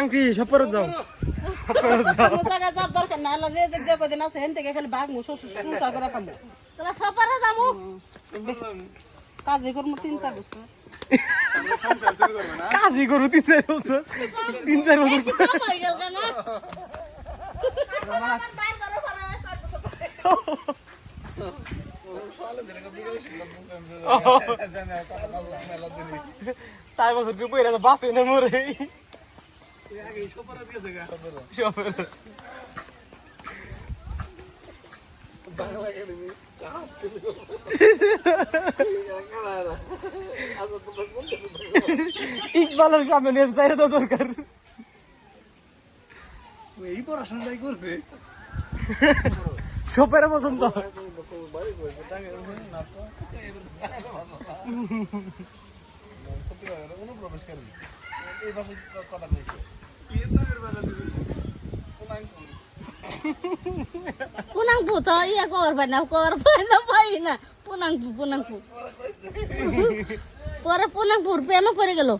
আংটি সব পরে যাও। সপারে যাব কাজে করব তিন চার বছর। কাজই করু তিন চার বছর। তিন চার বছর। চার বছর বাসে না মরে? ইকবালের সামনে নিয়ে চাইরে তো দরকার। এই পড়াশোনাটাই করছে। সপের পর্যন্ত পুনাংপু তো ইয়া কর পাই না কর পাই না পাই না। পুনাংপু পুনাংপু পরে পুনাংপুর প্রেমে পড়ে গেল।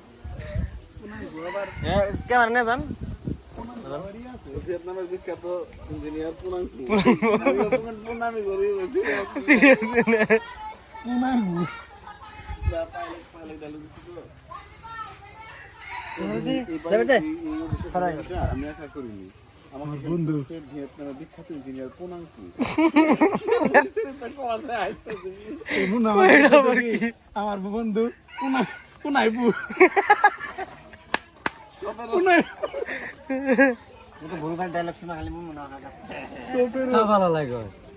ভিয়েতনামের বিখ্যাত ইঞ্জিনিয়ার পুনামি করি পুনাঙ্গু আমি একা করিনি আমার বন্ধু ভিয়েতনামের বিখ্যাত ইঞ্জিনিয়ার পুনাংকু আমার বন্ধু পুনা পুনাইপু মনে হয় ভালো লাগে